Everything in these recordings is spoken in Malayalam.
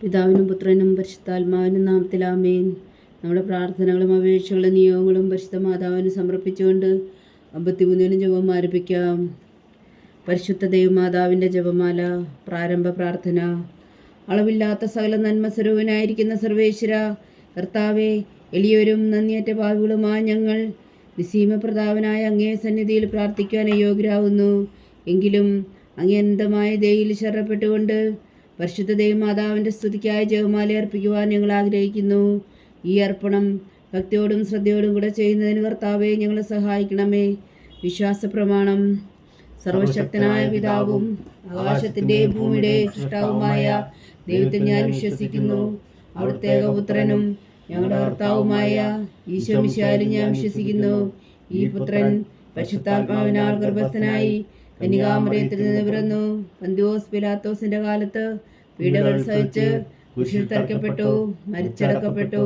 പിതാവിനും പുത്രനും പരിശുദ്ധാത്മാവിനും നാമത്തിലാമേൻ നമ്മുടെ പ്രാർത്ഥനകളും അപേക്ഷകളും നിയോഗങ്ങളും പരിശുദ്ധ മാതാവിന് സമർപ്പിച്ചുകൊണ്ട് അമ്പത്തിമൂന്നിനും ജപം ആരംഭിക്കാം. പരിശുദ്ധ ദൈവമാതാവിന്റെ ജപമാല പ്രാരംഭ പ്രാർത്ഥന. അളവില്ലാത്ത സകല നന്മ സ്വരൂപനായിരിക്കുന്ന സർവേശ്വര കർത്താവെ എളിയവരും നന്ദിയേറ്റ ഭാവികളുമായ ഞങ്ങൾ നിസീമപ്രതാപനായ അങ്ങേ സന്നിധിയിൽ പ്രാർത്ഥിക്കുവാൻ അയോഗ്യരാകുന്നു എങ്കിലും അങ്ങേന്തമായ ദയയിൽ ശരണപ്പെട്ടുകൊണ്ട് പരിശുദ്ധ ദൈവമാതാവിന്റെ സ്തുതിക്കായി ജപമാല അർപ്പിക്കുവാൻ ഞങ്ങൾ ആഗ്രഹിക്കുന്നു. ഈ അർപ്പണം ഭക്തിയോടും ശ്രദ്ധയോടും കൂടെ ചെയ്യുന്നതിന് കർത്താവെ ഞങ്ങളെ സഹായിക്കണമേ. വിശ്വാസ പ്രമാണം സർവശക്തനായ പിതാവും ആകാശത്തിന്റെ ഭൂമിയുടെ സൃഷ്ടാവുമായ ദൈവത്തിൽ ഞാൻ വിശ്വസിക്കുന്നു. അവിടുത്തെ ഏകപുത്രനും ഞങ്ങളുടെ ഭർത്താവുമായ ഈശോ മിശാലും ഞാൻ വിശ്വസിക്കുന്നു. ഈ പുത്രൻ പരിശുദ്ധാത്മാവിനാൽ ഗർഭസ്ഥനായി കന്യകാമറിയത്തിൽ നിന്ന് പിറന്നു പന്തിയോസ് പിലാത്തോസിന്റെ കാലത്ത് പീഡകൾ സഹിച്ച് കുശിൽ തറയ്ക്കപ്പെട്ടു മരിച്ചടക്കപ്പെട്ടു.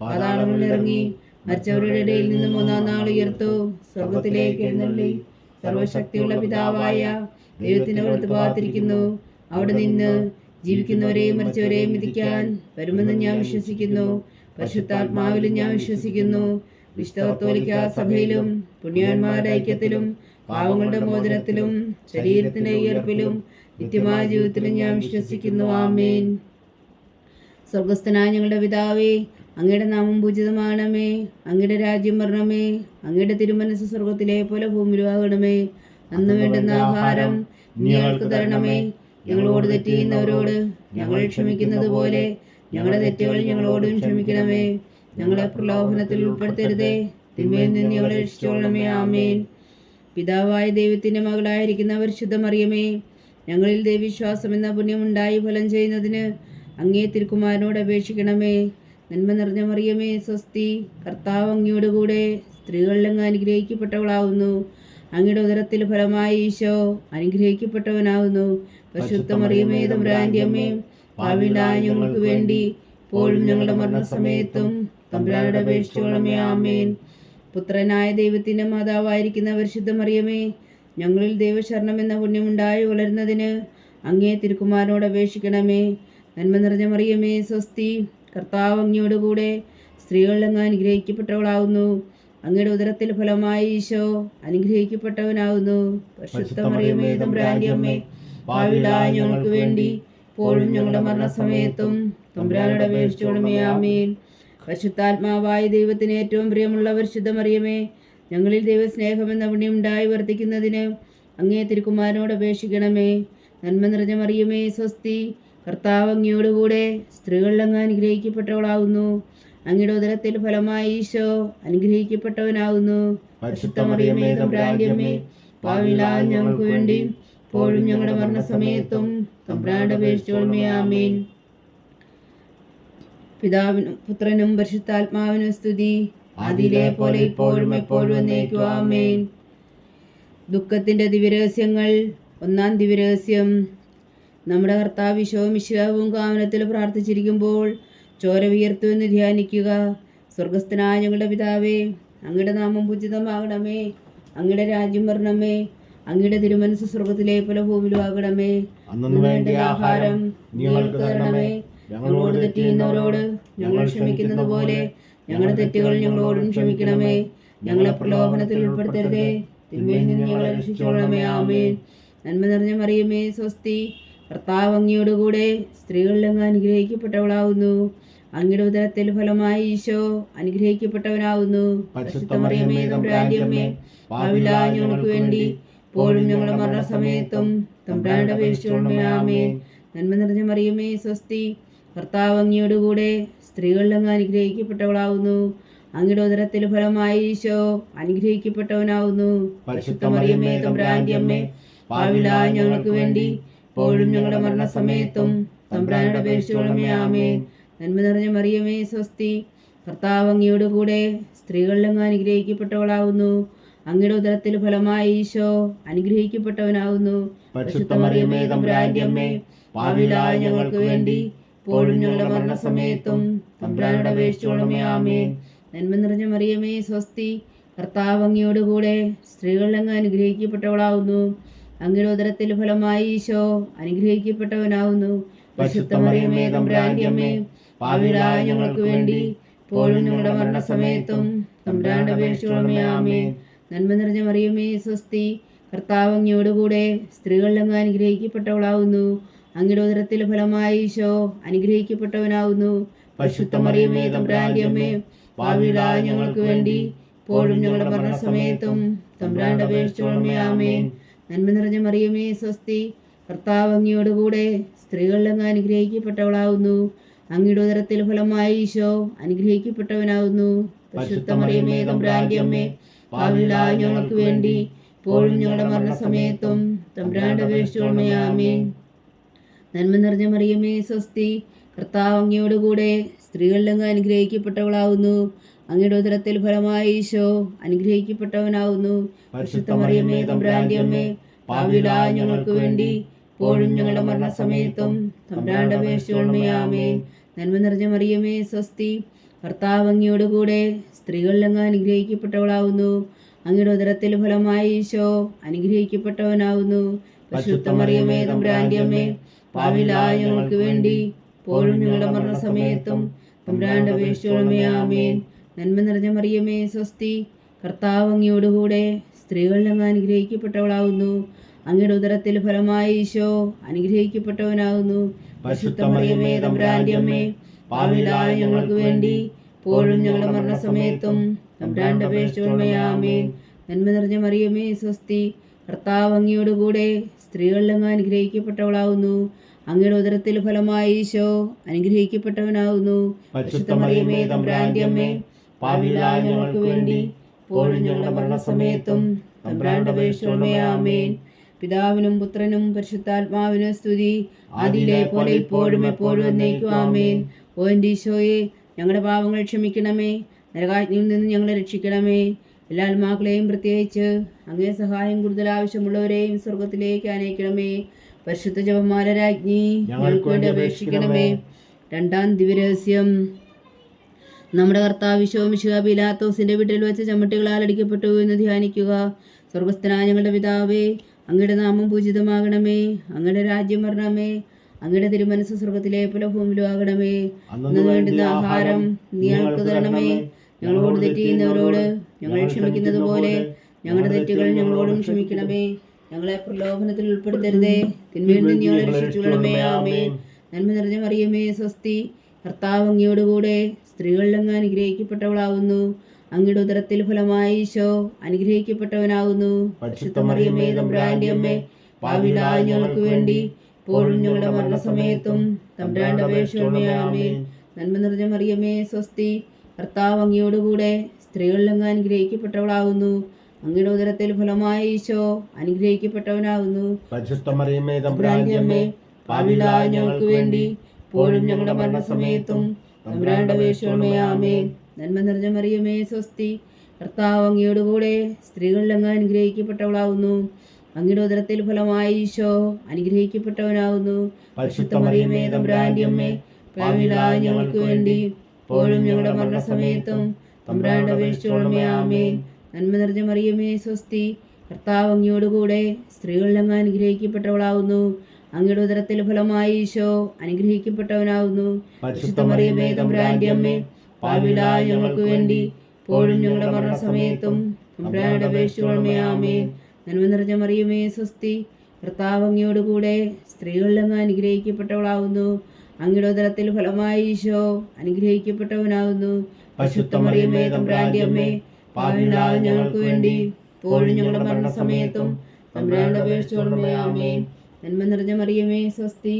പാതാളങ്ങളിൽ ഇറങ്ങി മരിച്ചവരുടെ ഇടയിൽ നിന്ന് മൂന്നാം നാൾ ഉയർത്തു. സ്വർഗത്തിലേക്ക് എഴുന്നള്ളി. സർവശക്തിയുള്ള പിതാവായ ദൈവത്തിന്റെ വലത്ത് ഭാഗത്തിരിക്കുന്നു അവിടെ നിന്ന് ജീവിക്കുന്നവരെയും മരിച്ചവരെയും വിധിക്കാൻ വരുമെന്ന് ഞാൻ വിശ്വസിക്കുന്നു. പരിശുദ്ധാത്മാവിലും ഞാൻ വിശ്വസിക്കുന്നു. വിശുദ്ധത്തോലിക്ക സഭയിലും പുണ്യവാന്മാരുടെ ഐക്യത്തിലും പാവങ്ങളുടെ മോചനത്തിലും ശരീരത്തിന്റെ ഉയർപ്പിലും നിത്യമായ ജീവിതത്തിലും ഞാൻ വിശ്വസിക്കുന്നു. ആമേൻ. സ്വർഗസ്ഥനായ ഞങ്ങളുടെ പിതാവേ അങ്ങയുടെ നാമം പൂജിതമാണമേ. അങ്ങയുടെ രാജ്യം വരണമേ. അങ്ങയുടെ തിരുമനസ് സ്വർഗത്തിലെ പോലെ ഭൂമിരുവാകണമേ അന്ന് വേണ്ടുന്ന ആഹാരം ഞങ്ങൾക്ക് തരണമേ. ഞങ്ങളോട് തെറ്റ് ചെയ്യുന്നവരോട് ഞങ്ങൾ ക്ഷമിക്കുന്നത് പോലെ ഞങ്ങളുടെ തെറ്റുകൾ ഞങ്ങളോടും ക്ഷമിക്കണമേ. ഞങ്ങളെ പ്രലോഭനത്തിൽ ഉൾപ്പെടുത്തരുതേ. തിന്മയിൽ നിന്ന് ഞങ്ങളെ രക്ഷിച്ചോളണമേ ആമേൻ. പിതാവായ ദൈവത്തിന്റെ മകളായിരിക്കുന്ന പരിശുദ്ധ മറിയമേ ഞങ്ങളിൽ ദൈവവിശ്വാസം എന്ന പുണ്യമുണ്ടായി ഫലം ചെയ്യുന്നതിന് അങ്ങേ തിരുക്കുമാരനോട് അപേക്ഷിക്കണമേ. നന്മ നിറഞ്ഞ മറിയമേ സ്വസ്തി കർത്താവ് അങ്ങയോട് കൂടെ സ്ത്രീകളിലങ്ങ് അനുഗ്രഹിക്കപ്പെട്ടവളാവുന്നു. അങ്ങയുടെ ഉദരത്തിൽ ഫലമായി ഈശോ അനുഗ്രഹിക്കപ്പെട്ടവനാവുന്നു. പരിശുദ്ധ മറിയമേ തമ്പുരാന്റെ അമ്മേ ഭാവിയിലായ ഞങ്ങൾക്ക് വേണ്ടി ഇപ്പോഴും ഞങ്ങളുടെ മരണസമയത്തും തമ്പുരാനുടെ അപേക്ഷിച്ചോളമേ. ആമേൻ. പുത്രനായ ദൈവത്തിന്റെ മാതാവായിരിക്കുന്ന പരിശുദ്ധ മറിയമേ ഞങ്ങളിൽ ദൈവശരണം എന്ന പുണ്യമുണ്ടായി വളരുന്നതിന് അങ്ങേ തിരുക്കുമാരനോട് അപേക്ഷിക്കണമേ. നന്മ നിറഞ്ഞ മറിയമേ സ്വസ്തി കർത്താവ് അങ്ങയോടുകൂടെ സ്ത്രീകളിലങ്ങ് അനുഗ്രഹിക്കപ്പെട്ടവളാവുന്നു. അങ്ങയുടെ ഉദരത്തിൽ ഫലമായി ഈശോ അനുഗ്രഹിക്കപ്പെട്ടവനാവുന്നു. പരിശുദ്ധ മറിയമേ തമ്പുരാന്റെ അമ്മേ ഭാവിയിലായ ഞങ്ങൾക്ക് വേണ്ടി ഇപ്പോഴും ഞങ്ങളുടെ മരണസമയത്തും തമ്പുരാനോട് അപേക്ഷിച്ചോളമേ ആമേൻ. പരിശുദ്ധാത്മാവായ ദൈവത്തിന് ഏറ്റവും പ്രിയമുള്ള പരിശുദ്ധ മറിയമേ ഞങ്ങളിൽ ദൈവസ്നേഹം എന്ന പുണ്യം ഉണ്ടായി വർദ്ധിക്കുന്നതിന് അങ്ങേ തിരുക്കുമാരനോട് അപേക്ഷിക്കണമേ. നന്മ നിറഞ്ഞ മറിയമേ സ്വസ്തി കർത്താവ് അങ്ങയോടുകൂടെ സ്ത്രീകളിലങ്ങ് അനുഗ്രഹിക്കപ്പെട്ടവളാകുന്നു അങ്ങയുടെ ഉദരത്തിൽ ഫലമായി ഈശോ അനുഗ്രഹിക്കപ്പെട്ടവനാകുന്നു ഞങ്ങൾക്ക് വേണ്ടി ഇപ്പോഴും ഞങ്ങളുടെ മരണസമയത്തും തമ്പ്രാന്റെ ആമേൻ. പിതാവിനും പുത്രനും പരിശുദ്ധാത്മാവിനും സ്തുതി. അതിലെ പോലെ ഇപ്പോഴും എപ്പോഴും എന്നേക്കും. ആമേൻ. ദുഃഖത്തിന്റെ ദിവ്യരഹസ്യങ്ങൾ. ഒന്നാം ദിവ്യരഹസ്യം. നമ്മുടെ കർത്താവ് വിശവും വിശ്വാവും കാമനത്തിൽ പ്രാർത്ഥിച്ചിരിക്കുമ്പോൾ ചോര വിയർത്തുവെന്ന് ധ്യാനിക്കുക. സ്വർഗസ്ഥനായ ഞങ്ങളുടെ പിതാവേ അങ്ങയുടെ നാമം പൂജിതമാകണമേ അങ്ങയുടെ രാജ്യം വരണമേ. അങ്ങയുടെ തിരുമനസ് സ്വർഗത്തിലെ പോലെ അന്നു വേണ്ട ആഹാരം ഞങ്ങൾക്ക് തരണമേ. ഞങ്ങളോട് തെറ്റ് ചെയ്യുന്നവരോട് ഞങ്ങൾ ക്ഷമിക്കുന്നത് പോലെ ഞങ്ങളുടെ തെറ്റുകൾ ഞങ്ങളോടും ക്ഷമിക്കണമേ. ഞങ്ങളെ പ്രലോഭനത്തിൽ ഉൾപ്പെടുത്തരുതേ. തിന്മയിൽ നിന്ന് ഞങ്ങളെ രക്ഷിച്ചോളണമേ. ആമേൻ. നന്മ നിറഞ്ഞ മറിയമേ സ്വസ്തി. കർത്താവ് അങ്ങയോടുകൂടെ സ്ത്രീകളിലങ്ങ് അനുഗ്രഹിക്കപ്പെട്ടവളാവുന്നു. അങ്ങയുടെ ഉദരത്തിൽ ഫലമായി ഈശോ അനുഗ്രഹിക്കപ്പെട്ടവനാവുന്നു. മറിയമേ ഞങ്ങൾക്ക് വേണ്ടി ഇപ്പോഴും ഞങ്ങളുടെ മരണസമയത്തും തമ്പ്രാന്റെ അപേക്ഷിച്ചോളമേ ആമേൻ. നന്മ നിറഞ്ഞ മറിയമേ സ്വസ്തി. കർത്താവ് അങ്ങയോടുകൂടെ സ്ത്രീകളിലങ്ങ് അനുഗ്രഹിക്കപ്പെട്ടവളാവുന്നു. അങ്ങയുടെ ഉദരത്തിൽ ഫലമായി ഈശോ അനുഗ്രഹിക്കപ്പെട്ടവനാവുന്നു. അമ്മേ ഞങ്ങൾക്ക് വേണ്ടി ഇപ്പോഴും ഞങ്ങളുടെ മരണസമയത്തും തമ്പുരാനുടെ അപേക്ഷിച്ചോളമേ ആമേൻ. നന്മ നിറഞ്ഞ മറിയമേ സ്വസ്തി. കർത്താവ് അങ്ങയോടുകൂടെ സ്ത്രീകളിലങ്ങ് അനുഗ്രഹിക്കപ്പെട്ടവളാവുന്നു. അങ്ങയുടെ ഉദരത്തിൽ ഫലമായി ഈശോ അനുഗ്രഹിക്കപ്പെട്ടവനാവുന്നു. പരിശുദ്ധ മറിയമേ തമ്പുരാന്റെ അമ്മേ പാവിലായ ഞങ്ങൾക്ക് വേണ്ടി ഇപ്പോഴും ഞങ്ങളുടെ മരണസമയത്തും തമ്പ്രാനോട് അപേക്ഷിച്ചോളമേ നന്മ നിറഞ്ഞ മറിയമേ സ്വസ്തി. കർത്താവ് അങ്ങയോടുകൂടെ സ്ത്രീകളിലങ്ങ് അനുഗ്രഹിക്കപ്പെട്ടവളാവുന്നു. അങ്ങയുടെ ഉദരത്തിൽ ഫലമായി ഈശോ അനുഗ്രഹിക്കപ്പെട്ടവനാവുന്നു. പരിശുദ്ധ മറിയമേ തമ്പുരാന്റെ അമ്മേ ഞങ്ങൾക്ക് വേണ്ടി ഇപ്പോഴും ഞങ്ങളുടെ മരണസമയത്തും തമ്പ്രാനോട് അപേക്ഷിക്കണമേ ആമേ നന്മ നിറഞ്ഞ മറിയമേ സ്വസ്തി. കർത്താവ് അങ്ങയോടുകൂടെ സ്ത്രീകളിൽ അങ്ങ് അനുഗ്രഹിക്കപ്പെട്ടവളാവുന്നു. അങ്ങയുടെ ഉദരത്തിൽ ഫലമായി ഈശോ അനുഗ്രഹിക്കപ്പെട്ടവനാവുന്നു. പരിശുദ്ധമറിയമേ ഞങ്ങൾക്ക് വേണ്ടി. ഇപ്പോഴും ഞങ്ങളുടെ മരണസമയത്തും തമ്പുരാന്റെ അപേക്ഷിച്ചോളമേ ആമേ നന്മ നിറഞ്ഞ മറിയമേ സ്വസ്തി. കർത്താവ് അങ്ങ് അനുഗ്രഹിക്കപ്പെട്ടവളാവുന്നു. അങ്ങയുടെ ഉദരത്തിൽ ഫലമായി ഈശോ അനുഗ്രഹിക്കപ്പെട്ടവനാവുന്നു. പരിശുദ്ധമറിയമേ പാവികളായ ഞങ്ങൾക്ക് വേണ്ടി. ഇപ്പോഴും ഞങ്ങളുടെ മരണസമയത്തും തമ്പുരാന്റെ അപേക്ഷിച്ചോളമേ ആമേൻ. നന്മ നിറഞ്ഞ മറിയമേ സ്വസ്തി. കർത്താവ് അങ്ങയോടുകൂടെ സ്ത്രീകളിലങ്ങ് അനുഗ്രഹിക്കപ്പെട്ടവളാവുന്നു. അങ്ങയുടെ ഉദരത്തിൽ ഫലമായി ഈശോ അനുഗ്രഹിക്കപ്പെട്ടവനാവുന്നു. പരിശുദ്ധ മറിയമേ തമ്പ്രാന്റെ അമ്മേ പാവിലായ ഞങ്ങൾക്ക് വേണ്ടി ഇപ്പോഴും ഞങ്ങളുടെ മരണസമയത്തും തമ്പുരാന്റെ അപേക്ഷിച്ചോൾമേ ആമേൻ. നന്മ നിറഞ്ഞ മറിയമേ സ്വസ്തി. കർത്താവ് അങ്ങയോടുകൂടെ സ്ത്രീകളിലങ്ങ് അനുഗ്രഹിക്കപ്പെട്ടവളാവുന്നു. അങ്ങയുടെ ഉദരത്തിൽ ഫലമായി ഈശോ അനുഗ്രഹിക്കപ്പെട്ടവനാവുന്നു. പരിശുദ്ധ മറിയമേ തമ്പ്രാന്റെ അമ്മേ പാവിലായ ഞങ്ങൾക്ക് വേണ്ടി പോലും ഞങ്ങളുടെ മരണസമയത്തും. തമ്പുരാന്റെ അപേക്ഷിച്ചോളമേ ആമേൻ. നന്മ നിറഞ്ഞ മറിയമേ സ്വസ്തി. കർത്താവ് അങ്ങയോടുകൂടെ സ്ത്രീകളിലങ്ങ് അനുഗ്രഹിക്കപ്പെട്ടവളാകുന്നു അങ്ങയുടെ ഉദരത്തിൽ ഫലമായ ഈശോ അനുഗ്രഹിക്കപ്പെട്ടവനാകുന്നു പരിശുദ്ധ മറിയമേ തമ്പുരാന്റെ അമ്മേ. പാവിലായ ഞങ്ങൾക്ക് വേണ്ടി ഇപ്പോഴും ഞങ്ങളുടെ മരണസമയത്തും. തമ്പുരാന്റെ അപേക്ഷിച്ചോളമേ ആമേൻ. നന്മ നിറഞ്ഞ മറിയമേ സ്വസ്തി. കർത്താവ് അങ്ങയോടുകൂടെ സ്ത്രീകളിലങ്ങ് അനുഗ്രഹിക്കപ്പെട്ടവളാവുന്നു. അങ്ങയുടെ ഉദരത്തിൽ ഫലമായി ഈശോ അനുഗ്രഹിക്കപ്പെട്ടവനാകുന്നു അമ്മേ ഞങ്ങൾക്ക് വേണ്ടി ഇപ്പോഴും ഞങ്ങളുടെ മരണസമയത്തും ആമേൻ. പിതാവിനും പുത്രനും പരിശുദ്ധാത്മാവിനും സ്തുതി. ആദിയിലെ പോലെ ഇപ്പോഴും എപ്പോഴും എന്നേക്കും ആമേൻ. ഓ എന്റെ ഈശോയെ ഞങ്ങളുടെ പാവങ്ങൾ ക്ഷമിക്കണമേ. നരകാജ്ഞയിൽ നിന്ന് ഞങ്ങളെ രക്ഷിക്കണമേ. എല്ലാ ആത്മാക്കളെയും പ്രത്യേകിച്ച് അങ്ങേ സഹായം കൂടുതൽ ആവശ്യമുള്ളവരെയും സ്വർഗത്തിലേക്ക് അനയിക്കണമേ പരിശുദ്ധ ജപമാല രാജ്ഞി ഞങ്ങൾക്ക് വേണ്ടി അപേക്ഷിക്കണമേ. രണ്ടാം ദിവ്യരഹസ്യം. നമ്മുടെ കർത്താവ് വിശ്വമിശുക പിലാത്തോസിന്റെ വീട്ടിൽ വെച്ച് ചമ്മട്ടികളാൽ അടിക്കപ്പെട്ടു എന്ന് ധ്യാനിക്കുക. സ്വർഗസ്ഥനായ ഞങ്ങളുടെ പിതാവേ അങ്ങയുടെ നാമം പൂജിതമാകണമേ. അങ്ങയുടെ രാജ്യം വരണമേ. അങ്ങയുടെ തിരുമനസ് സ്വർഗത്തിലെ പോലെ ഭൂമിയിലും ആകണമേ. അന്ന് വേണ്ടുന്ന ആഹാരം നീ ഞങ്ങൾക്ക് തരണമേ. ഞങ്ങളോട് തെറ്റ് ചെയ്യുന്നവരോട് ഞങ്ങൾ ക്ഷമിക്കുന്നത് പോലെ ഞങ്ങളുടെ തെറ്റുകൾ ഞങ്ങളോടും ക്ഷമിക്കണമേ. ഞങ്ങളെ പ്രലോഭനത്തിൽ ഉൾപ്പെടുത്തരുതേ. തിന്മയിൽ നിന്ന് ഞങ്ങളെ രക്ഷിച്ചുകൊള്ളണമേ. ആമേ നന്മ നിറഞ്ഞ മറിയമേ സ്വസ്തി. കർത്താവ് അങ്ങയോടുകൂടെ സ്ത്രീകളിലങ്ങ് അനുഗ്രഹിക്കപ്പെട്ടവളാവുന്നു. അങ്ങയുടെ ഉദരത്തിൽ ഫലമായി ഈശോ അനുഗ്രഹിക്കപ്പെട്ടവനാവുന്നു. പരിശുദ്ധ മറിയമേ തമ്പുരാന്റെ അമ്മേ ഞങ്ങൾക്ക് വേണ്ടി ഇപ്പോഴും ഞങ്ങളുടെ മരണസമയത്തും തമ്പ്രാന്റെ അപേക്ഷ നന്മ നിറഞ്ഞ മറിയമേ സ്വസ്തി. കർത്താവ് അങ്ങയോടുകൂടെ സ്ത്രീകളിലങ്ങ് അനുഗ്രഹിക്കപ്പെട്ടവളാകുന്നു. അങ്ങയുടെ ഉദരത്തിൽ ഫലമായി ഈശോ അനുഗ്രഹിക്കപ്പെട്ടവനാകുന്നു. ഞങ്ങൾക്ക് വേണ്ടി പോലും ഞങ്ങളുടെ മരണസമയത്തും. തമ്പുരാന്റെ നന്മ നിറഞ്ഞ മറിയമേ സ്വസ്തി. കർത്താവ് അങ്ങയോടുകൂടെ സ്ത്രീകളിലങ്ങ് അനുഗ്രഹിക്കപ്പെട്ടവളാകുന്നു. അങ്ങയുടെ ഉദരത്തിൽ ഫലമായി ഈശോ അനുഗ്രഹിക്കപ്പെട്ടവനാകുന്നു. പരിശുദ്ധ മറിയമേ തമ്പുരാന്റെ അമ്മേ ഞങ്ങൾക്ക് വേണ്ടി പോലും ഞങ്ങളുടെ മരണസമയത്തും. തമ്പുരാന്റെ അപേക്ഷിച്ചോളമേ ആമേൻ. നന്മ നിറഞ്ഞ മറിയമേ സ്വസ്തി. കർത്താവ് അങ്ങയോടുകൂടെ സ്ത്രീകളിലങ്ങ് അനുഗ്രഹിക്കപ്പെട്ടവളാവുന്നു. അങ്ങയുടെ ഉദരത്തിൽ ഫലമായി ഈശോ അനുഗ്രഹിക്കപ്പെട്ടവനാവുന്നു. പരിശുദ്ധ മറിയമേ തമ്പുരാന്റെ അമ്മേ ഞങ്ങൾക്ക് വേണ്ടി പോഴും ഞങ്ങളുടെ മരണസമയത്തും സമയത്തും അപേക്ഷിച്ചോളമേ ആമേൻ. നന്മ നിറഞ്ഞ മറിയമേ സ്വസ്തി. കർത്താവ് അങ്ങയോടുകൂടെ സ്ത്രീകളിലങ്ങ് അനുഗ്രഹിക്കപ്പെട്ടവളാവുന്നു. അങ്ങയുടെ ഉദരത്തിൽ ഫലമായി ഈശോ അനുഗ്രഹിക്കപ്പെട്ടവനാകുന്നു പരിശുദ്ധ മറിയമേ തമ്പുരാന്റെ അമ്മേ പാവിലായ ഞങ്ങൾക്ക് വേണ്ടി ഇപ്പോഴും ഞങ്ങളുടെ മരണസമയത്തും തമ്പ്രാന്റെ അപേക്ഷിച്ചോളമയാമേ നന്മ നിറഞ്ഞ മറിയമേ സ്വസ്തി.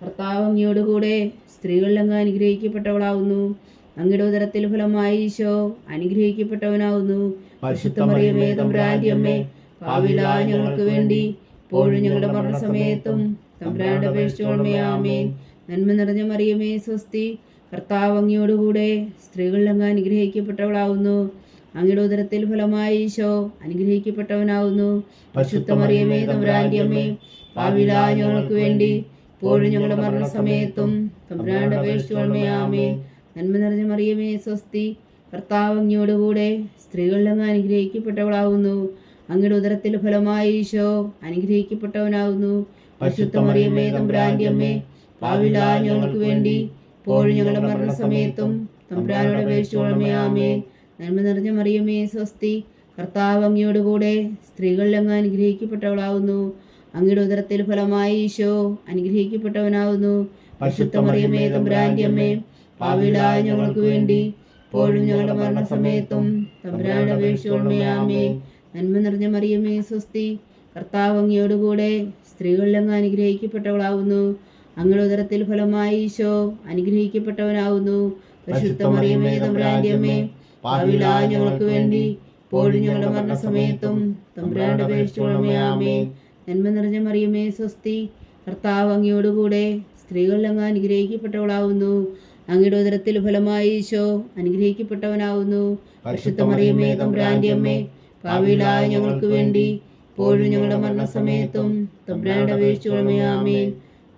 കർത്താവ് അങ്ങയോടുകൂടെ സ്ത്രീകളിലങ്ങ് അനുഗ്രഹിക്കപ്പെട്ടവളാവുന്നു. അങ്ങയുടെ ഉദരത്തിൽ ഫലമായി ഈശോ അനുഗ്രഹിക്കപ്പെട്ടവനാവുന്നു. പരിശുദ്ധ മറിയമേ തമ്പുരാന്റെ അമ്മേ പാവിലായ ഞങ്ങൾക്ക് വേണ്ടി ഇപ്പോഴും ഞങ്ങളുടെ മരണസമയത്തും തമ്പ്രാന്റെ അപേക്ഷിച്ചോളമയാമേ നന്മ നിറഞ്ഞ മറിയമേ സ്വസ്തി. കർത്താവ് അങ്ങയോടുകൂടെ സ്ത്രീകളിലങ്ങ് അനുഗ്രഹിക്കപ്പെട്ടവളാവുന്നു. അങ്ങയുടെ ഉദരത്തിൽ ഫലമായി ഈശോ അനുഗ്രഹിക്കപ്പെട്ടവനാവുന്നു. പരിശുദ്ധ മറിയമേ തമ്പുരാന്റെ അമ്മേ ഞങ്ങൾക്ക് വേണ്ടി ഇപ്പോഴും ഞങ്ങളുടെ മരണസമയത്തും തമ്പുരാന്റെ അപേക്ഷിച്ചോളമേ ആമേൻ. നന്മ നിറഞ്ഞ മറിയമേ സ്വസ്തി. കർത്താവ് അങ്ങയോടുകൂടെ സ്ത്രീകളിലങ്ങ് അനുഗ്രഹിക്കപ്പെട്ടവളാവുന്നു. അങ്ങയുടെ ഉദരത്തിൽ ഫലമായി ഈശോ അനുഗ്രഹിക്കപ്പെട്ടവനാവുന്നു. പരിശുദ്ധ മറിയമേ തമ്പുരാന്റെ അമ്മേ പാവിലായ ഞങ്ങൾക്ക് വേണ്ടി ഇപ്പോഴും ഞങ്ങളുടെ മരണസമയത്തും തമ്പുരാനോട് അപേക്ഷിച്ചോളമേ നന്മ നിറഞ്ഞ മറിയമേ സ്വസ്തി. കർത്താവ് അങ്ങയോട് കൂടെ സ്ത്രീകളിൽ അങ്ങ് അനുഗ്രഹിക്കപ്പെട്ടവളാവുന്നു. അങ്ങയുടെ ഉദരത്തിൽ ഫലമായി ഈശോ അനുഗ്രഹിക്കപ്പെട്ടവനാവുന്നു. പരിശുദ്ധ മറിയമേ തമ്പുരാന്റെ അമ്മേ പാവിലായ ഞങ്ങൾക്ക് വേണ്ടി ഇപ്പോഴും ഞങ്ങളുടെ മരണസമയത്തും തമ്പുരാനോട് അപേക്ഷിച്ചോളമേ നന്മ നിറഞ്ഞ മറിയമേ സ്വസ്തി. കർത്താവ് അങ്ങയോട് കൂടെ സ്ത്രീകളിൽ അങ്ങ് അനുഗ്രഹിക്കപ്പെട്ടവളാവുന്നു. അങ്ങയുടെ ഉദരത്തിൽ ഫലമായി ഈശോ അനുഗ്രഹിക്കപ്പെട്ടവനാവുന്നു. പരിശുദ്ധ മറിയമേ തമ്പുരാന്റെ അമ്മേ പാവിലായ ഞങ്ങൾക്ക് വേണ്ടി പോഴും ഞങ്ങളുടെ മരണസമയത്തും തമ്പുരാന്റെ അപേക്ഷിച്ചോളമേ ആമേൻ. നന്മ നിറഞ്ഞ മറിയമേ സ്വസ്തി കർത്താവ് അങ്ങയോടുകൂടെ സ്ത്രീകളിൽ അങ്ങ് അനുഗ്രഹിക്കപ്പെട്ടവളാവുന്നു. അങ്ങയുടെ ഉദരത്തിൽ ഫലമായി ഈശോ അനുഗ്രഹിക്കപ്പെട്ടവനാവുന്നു. പരിശുദ്ധ മറിയമേ തമ്പുരാന്റെ അമ്മേ ഞങ്ങൾക്ക് വേണ്ടി പോഴും ഞങ്ങളുടെ മരണസമയത്തും തമ്പുരാന്റെ അപേക്ഷിച്ചോളമേ ആമേൻ.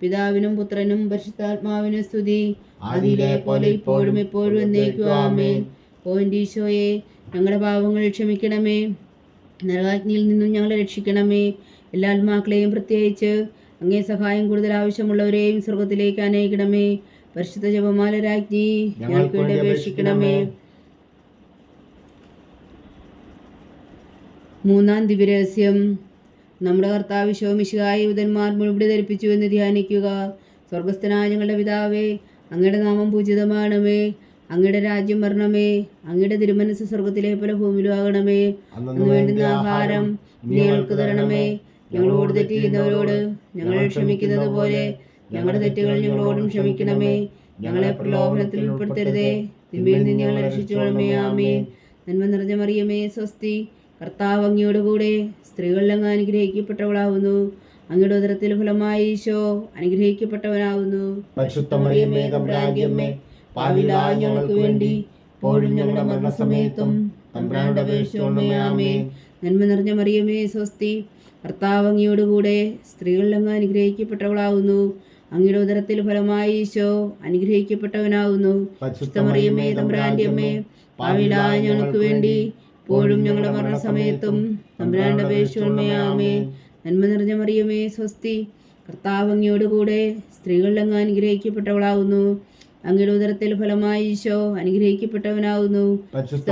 പിതാവിനും പുത്രനും പരിശുദ്ധാത്മാവിനും സ്തുതി. അതിലെ പോലെ ഇപ്പോഴും എപ്പോഴും എന്നേക്കും ആമേൻ. ഓൻഡീശോയെ ഞങ്ങളുടെ പാവങ്ങൾ ക്ഷമിക്കണമേ. നരകാഗ്നിയിൽ നിന്നും ഞങ്ങളെ രക്ഷിക്കണമേ. എല്ലാ ആത്മാക്കളെയും പ്രത്യേകിച്ച് അങ്ങേ സഹായം കൂടുതൽ ആവശ്യമുള്ളവരെയും സ്വർഗത്തിലേക്ക് അനയിക്കണമേ പരിശുദ്ധ ജപമാല രാജ്ഞി ഞങ്ങൾക്ക് വേണ്ടി അപേക്ഷിക്കണമേ. മൂന്നാം ദിവ്യരഹസ്യം നമ്മുടെ കർത്താവ് ശോമിശികായ യുവതന്മാർ മുഴുവടി ധരിപ്പിച്ചു എന്ന് ധ്യാനിക്കുക. സ്വർഗസ്ഥനായ ഞങ്ങളുടെ പിതാവേ അങ്ങയുടെ നാമം പൂജിതമാണമേ. അങ്ങയുടെ രാജ്യം വരണമേ. അങ്ങയുടെ തിരുമനസ് സ്വർഗത്തിലെ പോലെ ഭൂമിയിലും ആകണമേ. അന്ന് വേണ്ടുന്ന ആഹാരം ഞങ്ങൾക്ക് തരണമേ. ഞങ്ങളോട് തെറ്റ് ചെയ്യുന്നവരോട് ഞങ്ങൾ ക്ഷമിക്കുന്നത് പോലെ ഞങ്ങളുടെ തെറ്റുകൾ ഞങ്ങളോടും ക്ഷമിക്കണമേ. ഞങ്ങളെ പ്രലോഭനത്തിൽ ഉൾപ്പെടുത്തരുതേ. തിന്മയിൽ നിന്ന് ഞങ്ങളെ രക്ഷിച്ചോളമേ. ആമേ നന്മ നിറഞ്ഞ മറിയമേ സ്വസ്തി. കർത്താവ് അങ്ങയോട് അങ്ങ് അനുഗ്രഹിക്കപ്പെട്ടവളാവുന്നു. അങ്ങയുടെ ഉദരത്തിൽ ഫലമായി ഈശോ അനുഗ്രഹിക്കപ്പെട്ടവനാവുന്നു. ഞങ്ങൾക്ക് വേണ്ടി ഞങ്ങളുടെ മരണസമയത്തും നന്മ നിറഞ്ഞ മറിയമേ സ്വസ്തി. കർത്താവ് അങ്ങയോട് കൂടെ സ്ത്രീകളിൽ അങ്ങ് അനുഗ്രഹിക്കപ്പെട്ടവളാവുന്നു. അങ്ങയുടെ ഉദരത്തിൽ ഫലമായി ഈശോ അനുഗ്രഹിക്കപ്പെട്ടവനാവുന്നു. പരിശുദ്ധ മറിയമേ തമ്പുരാന്റെ അമ്മേ പാവിലായ ഞങ്ങൾക്ക് വേണ്ടി ഇപ്പോഴും ഞങ്ങളുടെ മരണസമയത്തും തമ്പുരാന്റെ നന്മ നിറഞ്ഞ മറിയമേ സ്വസ്തി. കർത്താവ് അങ്ങയോട് കൂടെ സ്ത്രീകളിലങ്ങ് അനുഗ്രഹിക്കപ്പെട്ടവളാവുന്നു. അങ്ങയുടെ ഉദരത്തിൽ ഫലമായി ഈശോ അനുഗ്രഹിക്കപ്പെട്ടവനാവുന്നു.